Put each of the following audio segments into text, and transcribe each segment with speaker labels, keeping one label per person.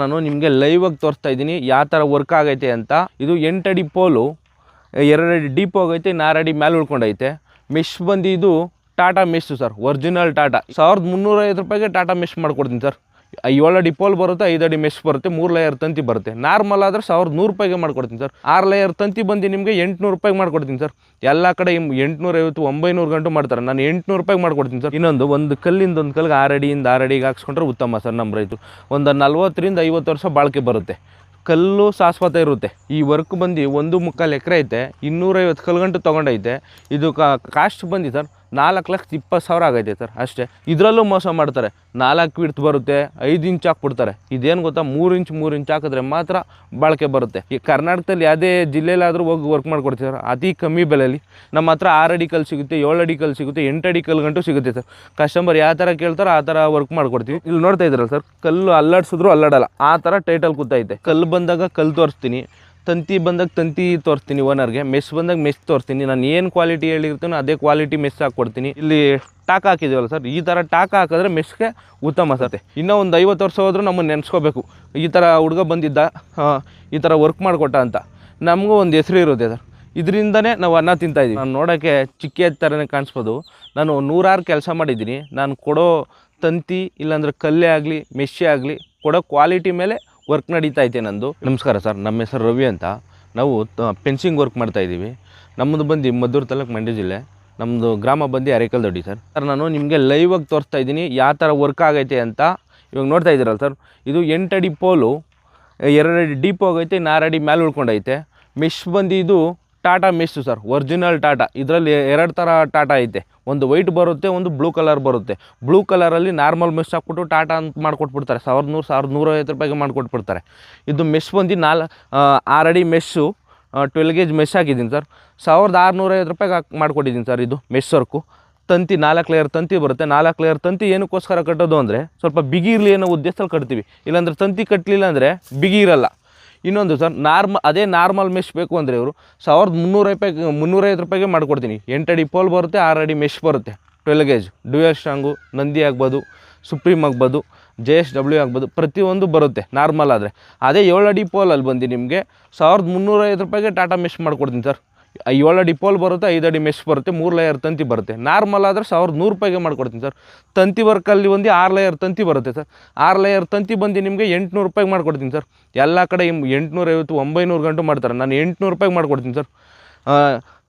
Speaker 1: ನಾನು ನಿಮಗೆ ಲೈವ್ ಆಗಿ ತೋರಿಸ್ತಾ ಇದ್ದೀನಿ. ಯಾವ ಥರ ವರ್ಕ್ ಆಗೈತೆ ಅಂತ. ಇದು ಎಂಟಡಿ ಪೋಲು ಎರಡಡಿ ಡೀಪ್ ಹೋಗೈತೆ ನಾರಡಿ ಮೇಲೆ ಉಳ್ಕೊಂಡೈತೆ. ಮಿಶ್ ಬಂದಿದ್ದು ಟಾಟಾ ಮಿಶ್ ಸರ್ ಒರಿಜಿನಲ್ ಟಾಟಾ ಸಾವಿರದ ಮುನ್ನೂರೈವತ್ತು ರೂಪಾಯಿಗೆ ಟಾಟಾ ಮೆಶ್ ಮಾಡ್ಕೊಡ್ತೀನಿ ಸರ್. ಏಳು ಅಡಿ ಪೋಲ್ ಬರುತ್ತೆ, ಐದು ಅಡಿ ಮೆಶ್ ಬರುತ್ತೆ, ಮೂರು ಲೇಯರ್ ತಂತಿ ಬರುತ್ತೆ. ನಾರ್ಮಲ್ ಆದರೆ ಸಾವಿರದ ನೂರು ರೂಪಾಯಿಗೆ ಮಾಡ್ಕೊಡ್ತೀನಿ ಸರ್. ಆರು ಲೇಯರ್ ತಂತಿ ಬಂದು ನಿಮಗೆ ಎಂಟುನೂರು ರೂಪಾಯಿಗೆ ಮಾಡ್ಕೊಡ್ತೀನಿ ಸರ್. ಎಲ್ಲ ಕಡೆ ಎಂಟುನೂರೈವತ್ತು, ಒಂಬೈನೂರು ಗಂಟು ಮಾಡ್ತಾರೆ. ನಾನು ಎಂಟುನೂರು ರೂಪಾಯಿಗೆ ಮಾಡ್ಕೊಡ್ತೀನಿ ಸರ್. ಇನ್ನೊಂದು, ಒಂದು ಕಲ್ಲಿಂದ ಒಂದು ಕಲ್ಲಿಗೆ ಆರು ಅಡಿಯಿಂದ ಆರು ಅಡಿಗೆ ಹಾಕ್ಸ್ಕೊಂಡ್ರೆ ಉತ್ತಮ ಸರ್ ನಮ್ಮ ರೈತರು. ಒಂದು ನಲ್ವತ್ತರಿಂದ ಐವತ್ತು ವರ್ಷ ಬಾಳಿಕೆ ಬರುತ್ತೆ. ಕಲ್ಲು ಶಾಶ್ವತ ಇರುತ್ತೆ. ಈ ವರ್ಕ್ ಬಂದು ಒಂದು ಮುಕ್ಕಾಲು ಎಕರೆ ಐತೆ, ಇನ್ನೂರೈವತ್ತು ಕಲ್ಗಂಟು ತೊಗೊಂಡೈತೆ. ಇದು ಕಾಸ್ಟ್ ಬಂದು ಸರ್ ನಾಲ್ಕು ಲಕ್ಷದ ಇಪ್ಪತ್ತು ಸಾವಿರ ಆಗೈತೆ ಸರ್, ಅಷ್ಟೇ. ಇದರಲ್ಲೂ ಮೋಸ ಮಾಡ್ತಾರೆ. ನಾಲ್ಕು ವಿಡ್ತ್ ಬರುತ್ತೆ, ಐದು ಇಂಚ್ ಹಾಕ್ಬಿಡ್ತಾರೆ. ಇದೇನು ಗೊತ್ತಾ, ಮೂರು ಇಂಚ್ ಮೂರು ಇಂಚ್ ಹಾಕಿದ್ರೆ ಮಾತ್ರ ಬಾಳಿಕೆ ಬರುತ್ತೆ. ಈ ಕರ್ನಾಟಕದಲ್ಲಿ ಯಾವುದೇ ಜಿಲ್ಲೆಯಲ್ಲಾದರೂ ಹೋಗಿ ವರ್ಕ್ ಮಾಡ್ಕೊಡ್ತೀವಿ ಸರ್? ಅತಿ ಕಮ್ಮಿ ಬೆಲೆಯಲ್ಲಿ ನಮ್ಮ ಹತ್ರ ಆರು ಅಡಿ ಕಲ್ಲು ಸಿಗುತ್ತೆ, ಏಳು ಅಡಿ ಕಲ್ಲು ಸಿಗುತ್ತೆ, ಎಂಟು ಅಡಿ ಕಲ್ಲು ಗಂಟು ಸಿಗುತ್ತೆ ಸರ್. ಕಸ್ಟಮರ್ ಯಾವ ಥರ ಕೇಳ್ತಾರೋ ಆ ಥರ ವರ್ಕ್ ಮಾಡ್ಕೊಡ್ತೀವಿ. ಇಲ್ಲಿ ನೋಡ್ತಾ ಇದ್ರಲ್ಲ ಸರ್, ಕಲ್ಲು ಅಲ್ಲಾಡ್ಸಿದ್ರು ಅಲ್ಲಾಡಲ್ಲ. ಆ ಥರ ಟೈಟಲ್ ಕೂತೈತೆ ಕಲ್ಲು ಬಂದಾಗ ಕಲ್ಲು ತೋರಿಸ್ತೀನಿ. ತಂತಿ ಬಂದಾಗ ತಂತಿ ತೋರಿಸ್ತೀನಿ ಓನರ್ಗೆ ಮೆಸ್ ಬಂದಾಗ ಮೆಸ್ ತೋರಿಸ್ತೀನಿ. ನಾನು ಏನು ಕ್ವಾಲಿಟಿ ಹೇಳಿರ್ತೀನೋ ಅದೇ ಕ್ವಾಲಿಟಿ ಮೆಸ್ ಹಾಕ್ಕೊಡ್ತೀನಿ. ಇಲ್ಲಿ ಟಾಕ್ ಹಾಕಿದ್ದೀವಲ್ಲ ಸರ್ ಈ ಥರ ಟಾಕ್ ಹಾಕಿದ್ರೆ ಮೆಸ್ಗೆ ಉತ್ತಮ ಸರ್ ಇನ್ನೂ ಒಂದು ಐವತ್ತು ವರ್ಷ ಹೋದರೂ ನಮ್ಮನ್ನು ನೆನೆಸ್ಕೋಬೇಕು. ಈ ಥರ ಹುಡುಗ ಬಂದಿದ್ದ ಈ ಥರ ವರ್ಕ್ ಮಾಡಿಕೊಟ್ಟ ಅಂತ. ನಮಗೂ ಒಂದು ಹೆಸರು ಇರುತ್ತೆ ಸರ್ ಇದರಿಂದನೇ ನಾವು ಅನ್ನ ತಿಂತಾ ಇದೀವಿ. ನಾನು ನೋಡೋಕ್ಕೆ ಚಿಕ್ಕ ಥರನೇ ಕಾಣಿಸ್ಬೋದು. ನಾನು ನೂರಾರು ಕೆಲಸ ಮಾಡಿದ್ದೀನಿ. ನಾನು ಕೊಡೋ ತಂತಿ ಇಲ್ಲಾಂದ್ರೆ ಕಲ್ಲೇ ಆಗಲಿ ಮೆಸ್ಸೇ ಆಗಲಿ, ಕೊಡೋ ಕ್ವಾಲಿಟಿ ಮೇಲೆ ವರ್ಕ್ ನಡೀತಾ ಐತೆ ನಂದು. ನಮಸ್ಕಾರ ಸರ್, ನಮ್ಮ ಹೆಸರು ರವಿ ಅಂತ. ನಾವು ಪೆನ್ಸಿಂಗ್ ವರ್ಕ್ ಮಾಡ್ತಾ ಇದ್ದೀವಿ. ನಮ್ಮದು ಬಂದು ಮದ್ದೂರು ತಾಲೂಕು ಮಂಡ್ಯ ಜಿಲ್ಲೆ. ನಮ್ಮದು ಗ್ರಾಮ ಬಂದು ಅರೇಕಲ್ ದೊಡ್ಡಿ ಸರ್. ಸರ್, ನಾನು ನಿಮಗೆ ಲೈವಾಗಿ ತೋರಿಸ್ತಾ ಇದ್ದೀನಿ. ಯಾವ ಥರ ವರ್ಕ್ ಆಗೈತೆ ಅಂತ ಇವಾಗ ನೋಡ್ತಾ ಇದ್ದೀರಲ್ಲ ಸರ್. ಇದು ಎಂಟಡಿ ಪೋಲು ಎರಡಡಿ ಡೀಪ್ ಹೋಗೈತೆ ನಾರಡಿ ಮೇಲೆ ಉಳ್ಕೊಂಡೈತೆ. ಮಿಶ್ ಬಂದು ಇದು Tata mesh sir original Tata ಇದರಲ್ಲಿ ಎರಡು ಥರ ಟಾಟಾ ಐತೆ. ಒಂದು ವೈಟ್ ಬರುತ್ತೆ, ಒಂದು ಬ್ಲೂ ಕಲರ್ ಬರುತ್ತೆ. ಬ್ಲೂ ಕಲರಲ್ಲಿ ನಾರ್ಮಲ್ ಮಿಸ್ ಹಾಕ್ಬಿಟ್ಟು ಟಾಟಾ ಅಂತ ಮಾಡಿಕೊಟ್ಬಿಡ್ತಾರೆ. ಸಾವಿರದ ನೂರು ಸಾವಿರದ ನೂರೈವತ್ತು ರೂಪಾಯಿಗೆ ಮಾಡಿಕೊಟ್ಬಿಡ್ತಾರೆ. ಇದು ಮೆಶ್ ಬಂದು ನಾಲ್ ಆರಡಿ ಮೆಸ್ಸು ಟ್ವೆಲ್ ಗೇಜ್ ಮೆಶ್ ಹಾಕಿದ್ದೀನಿ ಸರ್ ಸಾವಿರದ ಆರುನೂರೈವತ್ತು ರೂಪಾಯಿಗೆ ಹಾಕಿ, ಮಾಡ್ಕೊಟ್ಟಿದ್ದೀನಿ ಸರ್ ಇದು ಮೆಶ್ ವರ್ಕು ತಂತಿ, ನಾಲ್ಕು ಲೇಯರ್ ತಂತಿ ಬರುತ್ತೆ. ನಾಲ್ಕು ಲೇಯರ್ ತಂತಿ ಏನಕ್ಕೋಸ್ಕರ ಕಟ್ಟೋದು ಅಂದರೆ ಸ್ವಲ್ಪ ಬಿಗಿ ಇರಲಿ ಅನ್ನೋ ಉದ್ದೇಶದಲ್ಲಿ ಕಟ್ತೀವಿ. ಇಲ್ಲಾಂದ್ರೆ ತಂತಿ ಕಟ್ಟಲಿಲ್ಲ ಅಂದರೆ ಬಿಗಿ ಇರಲ್ಲ. ಇನ್ನೊಂದು ಸರ್, ನಾರ್ಮ, ಅದೇ ನಾರ್ಮಲ್ ಮೆಶ್ ಬೇಕು ಅಂದರೆ ಇವರು ಸಾವಿರದ ಮುನ್ನೂರು ರೂಪಾಯಿ, ಮುನ್ನೂರೈವತ್ತು ರೂಪಾಯಿಗೆ ಮಾಡಿಕೊಡ್ತೀನಿ. ಎಂಟು ಅಡಿ ಪೋಲ್ ಬರುತ್ತೆ, ಆರು ಅಡಿ ಮೆಶ್ ಬರುತ್ತೆ. Twelve gauge, dual strong, Nandi ಆಗ್ಬೋದು ಸುಪ್ರೀಮ್ ಆಗ್ಬೋದು, ಜೆ ಎಸ್ ಡಬ್ಲ್ಯೂ ಆಗ್ಬೋದು, ಪ್ರತಿಯೊಂದು ಬರುತ್ತೆ, ನಾರ್ಮಲ್ ಆದರೆ. ಅದೇ ಏಳು ಅಡಿ ಪೋಲಲ್ಲಿ ಬಂದು ನಿಮಗೆ ಸಾವಿರದ ಮುನ್ನೂರೈವತ್ತು ರೂಪಾಯಿಗೆ ಟಾಟಾ ಮೆಶ್ ಮಾಡಿಕೊಡ್ತೀನಿ ಸರ್. ಏಳು ಅಡಿ ಪೋಲ್ ಬರುತ್ತೆ, ಐದು ಅಡಿ ಮೆಶ್ ಬರುತ್ತೆ, ಮೂರು ಲೇಯರ್ ತಂತಿ ಬರುತ್ತೆ. ನಾರ್ಮಲ್ ಆದರೆ ಸಾವಿರದ ನೂರು ರೂಪಾಯಿಗೆ ಮಾಡ್ಕೊಡ್ತೀನಿ ಸರ್. ತಂತಿ ವರ್ಕಲ್ಲಿ ಒಂದು ಆರು ಲೇಯರ್ ತಂತಿ ಬರುತ್ತೆ ಸರ್. ಆರು ಲೇಯರ್ ತಂತಿ ಬಂದು ನಿಮಗೆ ಎಂಟುನೂರು ರೂಪಾಯಿಗೆ ಮಾಡ್ಕೊಡ್ತೀನಿ ಸರ್. ಎಲ್ಲ ಕಡೆ ಎಂಟುನೂರೈವತ್ತು, ಒಂಬೈನೂರು ಗಂಟು ಮಾಡ್ತಾರೆ. ನಾನು ಎಂಟುನೂರು ರೂಪಾಯಿಗೆ ಮಾಡ್ಕೊಡ್ತೀನಿ ಸರ್.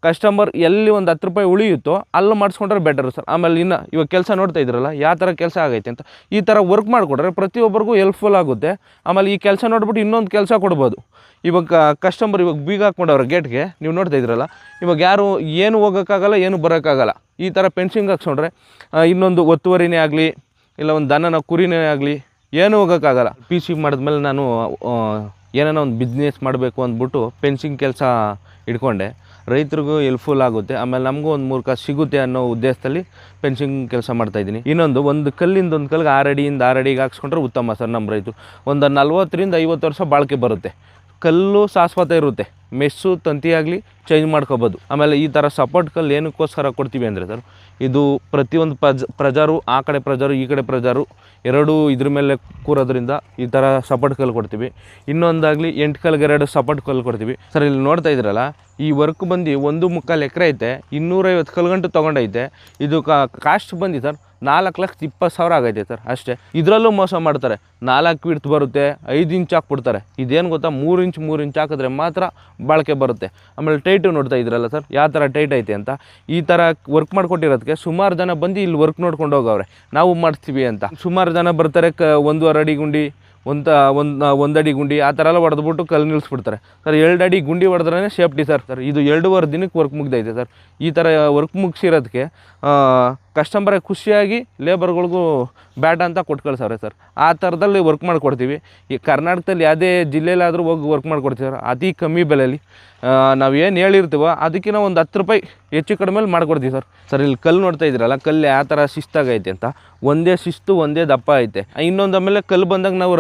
Speaker 1: ಕಸ್ಟಮರ್ ಎಲ್ಲಿ ಒಂದು ಹತ್ತು ರೂಪಾಯಿ ಉಳಿಯುತ್ತೋ ಅಲ್ಲಿ ಮಾಡಿಸ್ಕೊಂಡ್ರೆ ಬೆಟರ್ ಸರ್. ಆಮೇಲೆ ಇನ್ನು ಇವಾಗ ಕೆಲಸ ನೋಡ್ತಾ ಇದ್ರಲ್ಲ, ಯಾವ ಥರ ಕೆಲಸ ಆಗೈತೆ ಅಂತ. ಈ ಥರ ವರ್ಕ್ ಮಾಡಿಕೊಡ್ರೆ ಪ್ರತಿಯೊಬ್ಬರಿಗೂ ಹೆಲ್ಪ್ಫುಲ್ ಆಗುತ್ತೆ. ಆಮೇಲೆ ಈ ಕೆಲಸ ನೋಡ್ಬಿಟ್ಟು ಇನ್ನೊಂದು ಕೆಲಸ ಕೊಡ್ಬೋದು. ಇವಾಗ ಕಸ್ಟಮರ್ ಇವಾಗ ಬೀಗ ಹಾಕ್ಕೊಂಡವ್ರೆ ಗೇಟ್ಗೆ ನೀವು ನೋಡ್ತಾ ಇದ್ರಲ್ಲ, ಇವಾಗ ಯಾರು ಏನು ಹೋಗೋಕ್ಕಾಗಲ್ಲ, ಏನು ಬರೋಕ್ಕಾಗಲ್ಲ. ಈ ಥರ ಪೆನ್ಸಿಂಗ್ ಹಾಕ್ಸ್ಕೊಂಡ್ರೆ ಇನ್ನೊಂದು ಒತ್ತುವರಿನೇ ಆಗಲಿ, ಇಲ್ಲ ಒಂದು ದನನ ಕುರಿನೇ ಆಗಲಿ, ಏನೂ ಹೋಗೋಕ್ಕಾಗಲ್ಲ. ಪಿ ಸಿ ಮಾಡಿದ್ಮೇಲೆ ನಾನು ಏನೇನೋ ಒಂದು ಬಿಸ್ನೆಸ್ ಮಾಡಬೇಕು ಅಂದ್ಬಿಟ್ಟು ಪೆನ್ಸಿಂಗ್ ಕೆಲಸ ಇಟ್ಕೊಂಡೆ. ರೈತರಿಗೂ ಹೆಲ್ಪ್ಫುಲ್ ಆಗುತ್ತೆ. ಆಮೇಲೆ ನಮಗೂ ಒಂದು ಮೂರು ಕಾಸು ಸಿಗುತ್ತೆ ಅನ್ನೋ ಉದ್ದೇಶದಲ್ಲಿ ಪೆನ್ಸಿಂಗ್ ಕೆಲಸ ಮಾಡ್ತಾ ಇದ್ದೀನಿ. ಇನ್ನೊಂದು, ಒಂದು ಕಲ್ಲಿಂದ ಒಂದು ಕಲ್ಗೆ ಆರು ಅಡಿಯಿಂದ ಆರು ಅಡಿಗೆ ಹಾಕ್ಸ್ಕೊಂಡ್ರೆ ಉತ್ತಮ ಸರ್ ನಮ್ಮ ರೈತರು. ಒಂದು ನಲ್ವತ್ತರಿಂದ ಐವತ್ತು ವರ್ಷ ಬಾಳಿಕೆ ಬರುತ್ತೆ. ಕಲ್ಲು ಶಾಶ್ವತ ಇರುತ್ತೆ. ಮೆಸ್ಸು, ತಂತಿ ಆಗಲಿ ಚೇಂಜ್ ಮಾಡ್ಕೋಬೋದು. ಆಮೇಲೆ ಈ ಥರ ಸಪೋರ್ಟ್ ಕಲ್ಲು ಏನಕ್ಕೋಸ್ಕರ ಕೊಡ್ತೀವಿ ಅಂದರೆ ಸರ್ ಇದು ಪ್ರತಿಯೊಂದು ಪ್ರಜ, ಪ್ರಜಾರು, ಆ ಕಡೆ ಪ್ರಜಾರು, ಈ ಕಡೆ ಪ್ರಜಾರು, ಎರಡೂ ಇದ್ರ ಮೇಲೆ ಕೂರೋದ್ರಿಂದ ಈ ಥರ ಸಪೋರ್ಟ್ ಕಲ್ಲು ಕೊಡ್ತೀವಿ. ಇನ್ನೊಂದಾಗಲಿ ಎಂಟು ಕಲ್ಗೆ ಎರಡು ಸಪೋರ್ಟ್ ಕಲ್ಲು ಕೊಡ್ತೀವಿ. ಸರ್ ಇಲ್ಲಿ ನೋಡ್ತಾ ಇದ್ರಲ್ಲ, ಈ ವರ್ಕ್ ಬಂದು ಒಂದು ಮುಕ್ಕಾಲು ಎಕರೆ ಐತೆ, ಇನ್ನೂರೈವತ್ತು ಕಲ್ಗಂಟು ತೊಗೊಂಡೈತೆ. ಇದು ಕಾಸ್ಟ್ ಬಂದು ಸರ್ ನಾಲ್ಕು ಲಕ್ಷದ ಇಪ್ಪತ್ತು ಸಾವಿರ ಆಗೈತೆ ಸರ್, ಅಷ್ಟೇ. ಇದರಲ್ಲೂ ಮೋಸ ಮಾಡ್ತಾರೆ. ನಾಲ್ಕು ವಿಡ್ತ್ ಬರುತ್ತೆ, ಐದು ಇಂಚ್ ಹಾಕ್ಬಿಡ್ತಾರೆ. ಇದೇನು ಗೊತ್ತಾ? ಮೂರು ಇಂಚ್ ಮೂರು ಇಂಚ್ ಹಾಕಿದ್ರೆ ಮಾತ್ರ ಬಾಳಿಕೆ ಬರುತ್ತೆ. ಆಮೇಲೆ ಟೈಟು ನೋಡ್ತಾ ಇದ್ರಲ್ಲ ಸರ್, ಯಾವ ಥರ ಟೈಟ್ ಐತೆ ಅಂತ? ಈ ಥರ ವರ್ಕ್ ಮಾಡ್ಕೊಟ್ಟಿರೋದಕ್ಕೆ ಸುಮಾರು ಜನ ಬಂದು ಇಲ್ಲಿ ವರ್ಕ್ ನೋಡ್ಕೊಂಡು ಹೋಗವ್ರೆ. ನಾವು ಮಾಡಿಸ್ತೀವಿ ಅಂತ. ಸುಮಾರು ಜನ ಬರ್ತಾರೆ, ಕ ಒಂದೂವರೆ ಅಡಿ ಗುಂಡಿ, ಒಂದು ಒಂದು ಒಂದು ಅಡಿ ಗುಂಡಿ, ಆ ಥರ ಎಲ್ಲ ಹೊಡೆದ್ಬಿಟ್ಟು ಕಲ್ಲು ನಿಲ್ಲಿಸ್ಬಿಡ್ತಾರೆ ಸರ್, ಎರಡು ಅಡಿ ಗುಂಡಿ ಹೊಡೆದ್ರೇ ಸೇಫ್ಟಿ ಸರ್. ಸರ್, ಇದು ಎರಡೂವರೆ ದಿನಕ್ಕೆ ವರ್ಕ್ ಮುಗ್ದೈತೆ ಸರ್. ಈ ಥರ ವರ್ಕ್ ಮುಗಿಸಿರೋದಕ್ಕೆ ಕಸ್ಟಮರೇ ಖುಷಿಯಾಗಿ ಲೇಬರ್ಗಳಿಗೂ ಬ್ಯಾಟ ಅಂತ ಕೊಟ್ಟು ಕಳ್ಸವ್ರೆ ಸರ್. ಆ ಥರದಲ್ಲಿ ವರ್ಕ್ ಮಾಡಿಕೊಡ್ತೀವಿ. ಈ ಕರ್ನಾಟಕದಲ್ಲಿ ಯಾವುದೇ ಜಿಲ್ಲೆಯಲ್ಲಾದರೂ ಹೋಗಿ ವರ್ಕ್ ಮಾಡಿಕೊಡ್ತೀವಿ ಸರ್ ಅತಿ ಕಮ್ಮಿ ಬೆಲೆಯಲ್ಲಿ ನಾವು ಏನು ಹೇಳಿರ್ತೀವೋ ಅದಕ್ಕಿಂತ ಒಂದು ಹತ್ತು ರೂಪಾಯಿ ಹೆಚ್ಚು ಕಡಿಮೆ ಮಾಡ್ಕೊಡ್ತೀವಿ ಸರ್. ಸರ್, ಇಲ್ಲಿ ಕಲ್ಲು ನೋಡ್ತಾ ಇದ್ದೀರಲ್ಲ, ಕಲ್ಲು ಯಾವ ಥರ ಶಿಸ್ತಾಗೈತೆ ಅಂತ. ಒಂದೇ ಶಿಸ್ತು, ಒಂದೇ ದಪ್ಪ ಐತೆ. ಇನ್ನೊಂದು ಆಮೇಲೆ ಕಲ್ಲು ಬಂದಾಗ ನಾವು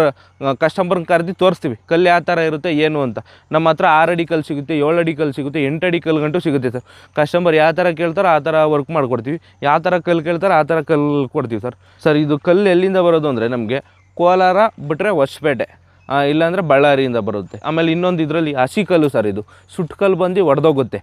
Speaker 1: ಕಸ್ಟಮರ್ನ ಕರೆದು ತೋರಿಸ್ತೀವಿ. ಕಲ್ಲು ಯಾವ ಥರ ಇರುತ್ತೆ, ಏನು ಅಂತ. ನಮ್ಮ ಹತ್ರ ಆರು ಅಡಿ ಕಲ್ಲು ಸಿಗುತ್ತೆ, ಏಳು ಅಡಿ ಕಲ್ಲು ಸಿಗುತ್ತೆ, ಎಂಟು ಅಡಿ ಕಲ್ಲು ಗಂಟು ಸಿಗುತ್ತೆ ಸರ್. ಕಸ್ಟಮರ್ ಯಾವ ಥರ ಕೇಳ್ತಾರೋ ಆ ಥರ ವರ್ಕ್ ಮಾಡಿಕೊಡ್ತೀವಿ. ಯಾವ ಥರ ಕಲ್ಲು ಕೇಳ್ತಾರೆ, ಆ ಥರ ಕಲ್ಲು ಕೊಡ್ತೀವಿ ಸರ್. ಸರ್, ಇದು ಕಲ್ಲು ಎಲ್ಲಿಂದ ಬರೋದು ಅಂದರೆ ನಮಗೆ ಕೋಲಾರ ಬಿಟ್ಟರೆ ಹೊಸಪೇಟೆ ಇಲ್ಲಾಂದರೆ ಬಳ್ಳಾರಿಯಿಂದ ಬರುತ್ತೆ. ಆಮೇಲೆ ಇನ್ನೊಂದು ಇದರಲ್ಲಿ ಹಸಿ ಕಲ್ಲು ಸರ್ ಇದು. ಸುಟ್ಕಲ್ಲು ಬಂದು ಒಡೆದೋಗುತ್ತೆ.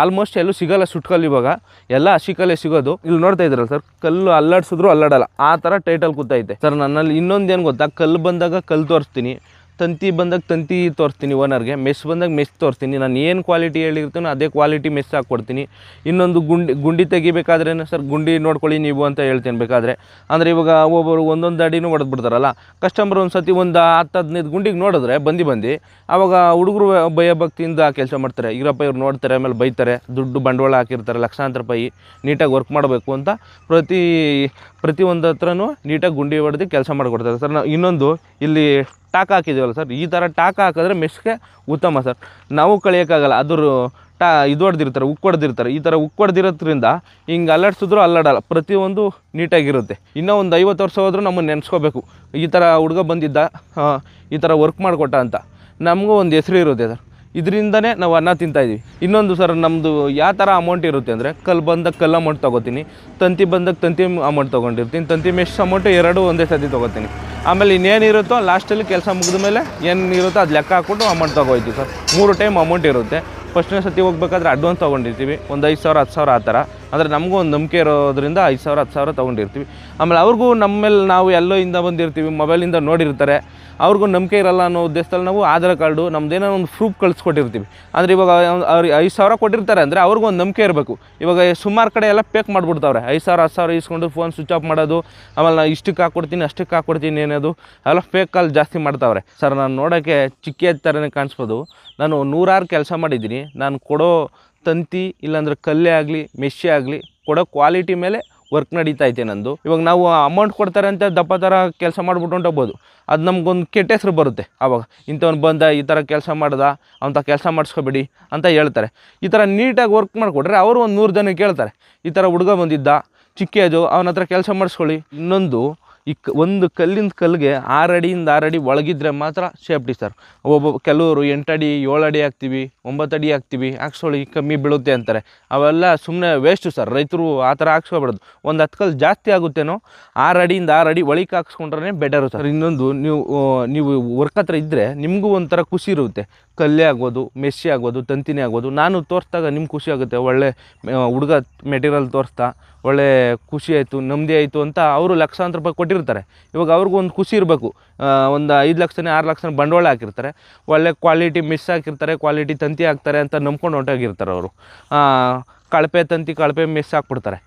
Speaker 1: ಆಲ್ಮೋಸ್ಟ್ ಎಲ್ಲೂ ಸಿಗೋಲ್ಲ ಸುಟ್ಕಲ್ಲು ಇವಾಗ. ಎಲ್ಲ ಹಸಿ ಕಲ್ಲೇ ಸಿಗೋದು. ಇಲ್ಲಿ ನೋಡ್ತಾ ಇದ್ರಲ್ಲ ಸರ್, ಕಲ್ಲು ಅಲ್ಲಾಡ್ಸಿದ್ರು ಅಲ್ಲಾಡಲ್ಲ. ಆ ಥರ ಟೈಟಲ್ ಕೂತೈತೆ. ಸರ್, ನನ್ನಲ್ಲಿ ಇನ್ನೊಂದು ಏನು ಗೊತ್ತಾ? ಕಲ್ಲು ಬಂದಾಗ ಕಲ್ಲು ತೋರಿಸ್ತೀನಿ. ತಂತಿ ಬಂದಾಗ ತಂತಿ ತೋರಿಸ್ತೀನಿ ಓನರ್ಗೆ ಮೆಸ್ ಬಂದಾಗ ಮೆಸ್ ತೋರಿಸ್ತೀನಿ. ನಾನು ಏನು ಕ್ವಾಲಿಟಿ ಹೇಳಿರ್ತೀನೋ ಅದೇ ಕ್ವಾಲಿಟಿ ಮೆಸ್ ಹಾಕ್ಕೊಡ್ತೀನಿ. ಇನ್ನೊಂದು ಗುಂಡಿ ಗುಂಡಿ ತೆಗಿಬೇಕಾದ್ರೆ ಸರ್, ಗುಂಡಿ ನೋಡ್ಕೊಳ್ಳಿ ನೀವು ಅಂತ ಹೇಳ್ತೀನಿ ಬೇಕಾದರೆ. ಅಂದರೆ ಇವಾಗ ಒಬ್ಬರು ಒಂದೊಂದು ಅಡಿನೂ ಹೊಡೆದು ಬಿಡ್ತಾರಲ್ಲ ಕಸ್ಟಮರ್ ಒಂದು ಸತಿ ಒಂದು ಹತ್ತು, ಹದಿನೈದು ಗುಂಡಿಗೆ ನೋಡಿದ್ರೆ, ಬಂದು ಬಂದು ಆವಾಗ ಹುಡುಗರು ಭಯ ಭಕ್ತಿಯಿಂದ ಕೆಲಸ ಮಾಡ್ತಾರೆ. ಈಗಪ್ಪ ಇವ್ರು ನೋಡ್ತಾರೆ, ಆಮೇಲೆ ಬೈತಾರೆ, ದುಡ್ಡು ಬಂಡವಾಳ ಹಾಕಿರ್ತಾರೆ, ಲಕ್ಷಾಂತರ ರೂಪಾಯಿ ನೀಟಾಗಿ ವರ್ಕ್ ಮಾಡಬೇಕು ಅಂತ ಪ್ರತಿ ಪ್ರತಿಯೊಂದು ಹತ್ರನೂ ನೀಟಾಗಿ ಗುಂಡಿ ಹೊಡೆದು ಕೆಲಸ ಮಾಡಿಕೊಡ್ತಾರೆ. ಸರ್ ನಾವು ಇನ್ನೊಂದು, ಇಲ್ಲಿ ಟಾಕ್ ಹಾಕಿದ್ದೀವಲ್ಲ ಸರ್? ಈ ಥರ ಟಾಕ್ ಹಾಕಿದ್ರೆ ಮೆಸ್ಗೆ ಉತ್ತಮ ಸರ್. ನಾವು ಕಳಿಯೋಕ್ಕಾಗಲ್ಲ. ಅದ್ರ ಟಾ ಇದು ಹೊಡೆದಿರ್ತಾರೆ, ಉಕ್ಕು ಹೊಡೆದಿರ್ತಾರೆ. ಈ ಥರ ಉಕ್ಕು ಹೊಡೆದಿರೋದ್ರಿಂದ ಹಿಂಗೆ ಅಲ್ಲಾಡ್ಸಿದ್ರು ಅಲ್ಲಾಡಲ್ಲ. ಪ್ರತಿಯೊಂದು ನೀಟಾಗಿರುತ್ತೆ. ಇನ್ನೂ ಒಂದು ಐವತ್ತು ವರ್ಷ ಹೋದರೂ ನಮ್ಮನ್ನು ನೆನೆಸ್ಕೋಬೇಕು. ಈ ಥರ ಹುಡುಗ ಬಂದಿದ್ದ ಈ ಥರ ವರ್ಕ್ ಮಾಡಿಕೊಟ್ಟ ಅಂತ. ನಮಗೂ ಒಂದು ಹೆಸರು ಇರುತ್ತೆ ಸರ್. ಇದರಿಂದನೇ ನಾವು ಅನ್ನ ತಿಂತಾ ಇದೀವಿ. ಇನ್ನೊಂದು ಸರ್ ನಮ್ಮದು ಯಾವ ಥರ ಅಮೌಂಟ್ ಇರುತ್ತೆ ಅಂದರೆ, ಕಲ್ಲು ಬಂದಾಗ ಕಲ್ಲು ಅಮೌಂಟ್ ತೊಗೋತೀನಿ, ತಂತಿ ಬಂದಾಗ ತಂತಿ ಅಮೌಂಟ್ ತೊಗೊಂಡಿರ್ತೀನಿ, ತಂತಿ ಮೆಶ್ ಅಮೌಂಟ್ ಎರಡು ಒಂದೇ ಸತಿ ತೊಗೋತೀನಿ. ಆಮೇಲೆ ಇನ್ನೇನಿರುತ್ತೋ ಲಾಸ್ಟಲ್ಲಿ ಕೆಲಸ ಮುಗಿದ ಮೇಲೆ ಏನು ಇರುತ್ತೋ ಅದು ಲೆಕ್ಕ ಹಾಕ್ಬಿಟ್ಟು ಅಮೌಂಟ್ ತೊಗೋಯ್ತೀವಿ ಸರ್. ಮೂರು ಟೈಮ್ ಅಮೌಂಟ್ ಇರುತ್ತೆ. ಫಸ್ಟ್ನೇ ಸತಿ ಹೋಗ್ಬೇಕಾದ್ರೆ ಅಡ್ವಾನ್ಸ್ ತೊಗೊಂಡಿರ್ತೀವಿ. ಒಂದು ಐದು ಸಾವಿರ ಹತ್ತು ಸಾವಿರ ಆ ಥರ ಅಂದರೆ ನಮಗೂ ಒಂದು ನಂಬಿಕೆ ಇರೋದ್ರಿಂದ ಐದು ಸಾವಿರ ಹತ್ತು ಸಾವಿರ ತೊಗೊಂಡಿರ್ತೀವಿ. ಆಮೇಲೆ ಅವ್ರಿಗೂ ನಮ್ಮ ಮೇಲೆ ನಾವು ಎಲ್ಲೋ ಇಂದ ಬಂದಿರ್ತೀವಿ ಮೊಬೈಲಿಂದ ನೋಡಿರ್ತಾರೆ. ಅವ್ರಿಗೂ ನಂಬಿಕೆ ಇರಲ್ಲ ಅನ್ನೋ ಉದ್ದೇಶದಲ್ಲಿ ನಾವು ಆಧಾರ್ ಕಾರ್ಡು ನಮ್ದೇನೋ ಒಂದು ಪ್ರೂಫ್ ಕಳಿಸ್ಕೊಟ್ಟಿರ್ತೀವಿ. ಅಂದರೆ ಇವಾಗ ಅವ್ರಿಗೆ ಐದು ಸಾವಿರ ಕೊಟ್ಟಿರ್ತಾರೆ ಅಂದರೆ ಅವ್ರಿಗೂ ಒಂದು ನಂಬಿಕೆ ಇರಬೇಕು. ಇವಾಗ ಸುಮಾರು ಕಡೆ ಎಲ್ಲ ಪೇಕ್ ಮಾಡಿಬಿಡ್ತಾವ್ರೆ. ಐದು ಸಾವಿರ ಹತ್ತು ಸಾವಿರ ಇಸ್ಕೊಂಡು ಫೋನ್ ಸ್ವಿಚ್ ಆಫ್ ಮಾಡೋದು, ಆಮೇಲೆ ನಾನು ಇಷ್ಟಕ್ಕೆ ಹಾಕ್ಕೊಡ್ತೀನಿ ಅಷ್ಟಕ್ಕೆ ಹಾಕ್ಕೊಡ್ತೀನಿ ಏನದು ಎಲ್ಲ ಫೇಕ್ ಕಾಲ್ ಜಾಸ್ತಿ ಮಾಡ್ತಾವ್ರೆ. ಸರ್, ನಾನು ನೋಡೋಕ್ಕೆ ಚಿಕ್ಕ ಥರನೇ ಕಾಣಿಸ್ಬೋದು. ನಾನು ನೂರಾರು ಕೆಲಸ ಮಾಡಿದ್ದೀನಿ. ನಾನು ಕೊಡೋ ತಂತಿ, ಇಲ್ಲಾಂದ್ರೆ ಕಲ್ಲೇ ಆಗಲಿ ಮೆಶ್ಶೇ ಆಗಲಿ, ಕೊಡೋ ಕ್ವಾಲಿಟಿ ಮೇಲೆ ವರ್ಕ್ ನಡೀತಾ ಐತೆ ನಂದು. ಇವಾಗ ನಾವು ಅಮೌಂಟ್ ಕೊಡ್ತಾರೆ ಅಂತ ದಪ್ಪ ಥರ ಕೆಲಸ ಮಾಡಿಬಿಟ್ಟು ಹೊಂಟೋಗ್ಬೋದು. ಅದು ನಮ್ಗೊಂದು ಕೆಟ್ಟ ಹೆಸರು ಬರುತ್ತೆ ಆವಾಗ ಇಂಥವ್ನು ಬಂದ ಈ ಥರ ಕೆಲಸ ಮಾಡ್ದ ಅಂತ ಕೆಲಸ ಮಾಡಿಸ್ಕೊಬೇಡಿ ಅಂತ ಹೇಳ್ತಾರೆ. ಈ ಥರ ನೀಟಾಗಿ ವರ್ಕ್ ಮಾಡಿಕೊಟ್ರೆ ಅವರು ಒಂದು ನೂರು ಜನ ಕೇಳ್ತಾರೆ. ಈ ಥರ ಹುಡುಗ ಬಂದಿದ್ದ ಚಿಕ್ಕ ಅವನ ಹತ್ರ ಕೆಲಸ ಮಾಡಿಸ್ಕೊಳ್ಳಿ. ಇನ್ನೊಂದು ಈ ಕ, ಒಂದು ಕಲ್ಲಿಂದ ಕಲ್ಲಿಗೆ ಆರು ಅಡಿಯಿಂದ ಆರು ಅಡಿ ಒಳಗಿದ್ರೆ ಮಾತ್ರ ಸೇಫ್ಟಿ ಸರ್ ಒಬ್ಬೊಬ್ಬ ಕೆಲವರು ಎಂಟು ಅಡಿ ಏಳು ಅಡಿ ಹಾಕ್ತೀವಿ ಒಂಬತ್ತು ಅಡಿ ಹಾಕ್ತೀವಿ ಹಾಕ್ಸ್ಕೊಳ್ಳಿ ಕಮ್ಮಿ ಬೀಳುತ್ತೆ ಅಂತಾರೆ. ಅವೆಲ್ಲ ಸುಮ್ಮನೆ ವೇಸ್ಟು ಸರ್ ರೈತರು ಆ ಥರ ಹಾಕ್ಸ್ಕೊಬಾರ್ದು ಒಂದು ಹತ್ತು ಕಲ್ಲು ಜಾಸ್ತಿ ಆಗುತ್ತೇನೋ ಆರು ಅಡಿಯಿಂದ ಆರು ಅಡಿ ಒಳಗೆ ಹಾಕ್ಸ್ಕೊಂಡ್ರೆ ಬೆಟರು ಸರ್ ಇನ್ನೊಂದು, ನೀವು ನೀವು ವರ್ಕ್ ಹತ್ರ ಇದ್ದರೆ ನಿಮಗೂ ಒಂಥರ ಖುಷಿ ಇರುತ್ತೆ. ಕಲ್ಲೇ ಆಗ್ಬೋದು ಮೆಸ್ಸಿ ಆಗ್ಬೋದು, ತಂತಿನೇ ಆಗ್ಬೋದು. ನಾನು ತೋರಿಸ್ದಾಗ ನಿಮ್ಗೆ ಖುಷಿ ಆಗುತ್ತೆ. ಒಳ್ಳೆ ಹುಡುಗ ಮೆಟೀರಿಯಲ್ ತೋರಿಸ್ತಾ, ಒಳ್ಳೆ ಖುಷಿ ಆಯಿತು, ನೆಮ್ಮದಿ ಆಯಿತು ಅಂತ ಅವರು ಲಕ್ಷಾಂತರ ರೂಪಾಯಿ ಕೊಟ್ಟಿರ್ತಾರೆ. ಇವಾಗ ಅವ್ರಿಗೂ ಒಂದು ಖುಷಿ ಇರಬೇಕು. ಒಂದು ಐದು ಲಕ್ಷನೇ, ಆರು ಲಕ್ಷನೇ ಬಂಡವಾಳ ಹಾಕಿರ್ತಾರೆ. ಒಳ್ಳೆ ಕ್ವಾಲಿಟಿ ಮಿಸ್ ಹಾಕಿರ್ತಾರೆ ಕ್ವಾಲಿಟಿ ತಂತಿ ಹಾಕ್ತಾರೆ ಅಂತ ನಂಬ್ಕೊಂಡು ಹೊಂಟೋಗಿರ್ತಾರೆ ಅವರು. ಕಳಪೆ ತಂತಿ, ಕಳಪೆ ಮೆಸ್ ಹಾಕ್ಬಿಡ್ತಾರೆ.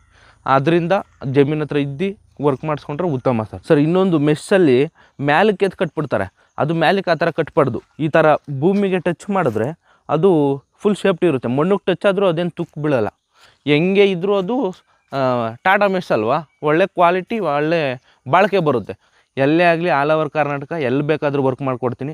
Speaker 1: ಅದರಿಂದ ಜಮೀನ್ ಹತ್ರ ಇದ್ದು ವರ್ಕ್ ಮಾಡಿಸ್ಕೊಂಡ್ರೆ ಉತ್ತಮ ಸರ್. ಸರ್, ಇನ್ನೊಂದು ಮೆಸ್ಸಲ್ಲಿ ಮ್ಯಾಲಕ್ಕೆ ಎದ್ದು ಕಟ್ಬಿಡ್ತಾರೆ. ಅದು ಮ್ಯಾಲಕ್ಕೆ ಆ ಥರ ಕಟ್ಬಾರ್ದು. ಈ ಥರ ಭೂಮಿಗೆ ಟಚ್ ಮಾಡಿದ್ರೆ ಅದು ಫುಲ್ ಸೇಫ್ಟಿ ಇರುತ್ತೆ. ಮಣ್ಣಿಗೆ ಟಚ್ ಆದರೂ ಅದೇನು ತುಕ್ಕು ಬೀಳಲ್ಲ. ಹೆಂಗೆ ಇದ್ದರೂ ಅದು ಟಾಟಾ ಮಿಸ್ ಅಲ್ವಾ? ಒಳ್ಳೆ ಕ್ವಾಲಿಟಿ ಒಳ್ಳೆ ಬಾಳಿಕೆ ಬರುತ್ತೆ. ಎಲ್ಲೇ ಆಗಲಿ ಆಲ್ ಓವರ್ ಕರ್ನಾಟಕ ಎಲ್ಲಿ ಬೇಕಾದರೂ ವರ್ಕ್ ಮಾಡಿಕೊಡ್ತೀನಿ.